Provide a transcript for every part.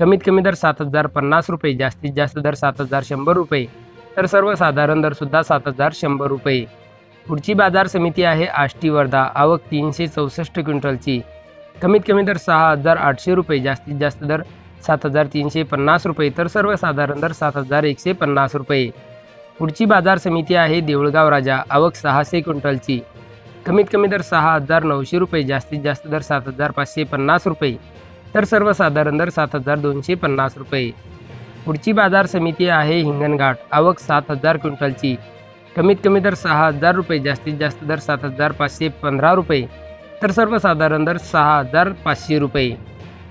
कमीत कमी दर सात हजार पन्नास रुपये जास्तीत जास्त दर सात हजार शंभर रुपये. तर सर्वसाधारण दरसुद्धा सात हजार शंभर रुपये. पुढची बाजार समिती आहे आष्टी वर्धा आवक तीनशे चौसष्ट क्विंटलची. कमीत कमी दर सहा हजार आठशे रुपये जास्तीत जास्त दर सात हजार तीनशे पन्नास रुपये. तर सर्वसाधारण दर सात हजार एकशे पन्नास रुपये. पुढची बाजार समिती आहे देऊळगाव राजा आवक सहाशे क्विंटलची. कमीत कमी दर सहा हजार नऊशे रुपये जास्तीत जास्त दर सात हजार पाचशे पन्नास रुपये. तर सर्वसाधारण दर सात हजार दोनशे पन्नास रुपये. पुढची बाजार समिती आहे हिंगणघाट. आवक सात हजार क्विंटलची. कमीत कमी दर सहा हजार रुपये जास्तीत जास्त दर सात हजार पाचशे पंधरा रुपये. तर सर्वसाधारण दर सहा हजार पाचशे रुपये.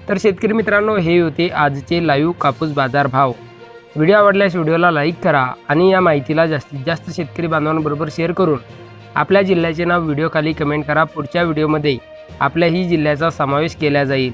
तर शेतकरी मित्रांनो हे होते आजचे लाईव्ह कापूस बाजार भाव. व्हिडिओ आवडल्यास व्हिडिओला लाईक करा आणि या माहितीला जास्तीत जास्त शेतकरी बांधवांबरोबर शेअर करून आपल्या जिल्ह्याचे नाव व्हिडिओखाली कमेंट करा. पुढच्या व्हिडिओमध्ये आपल्याही जिल्ह्याचा समावेश केला जाईल.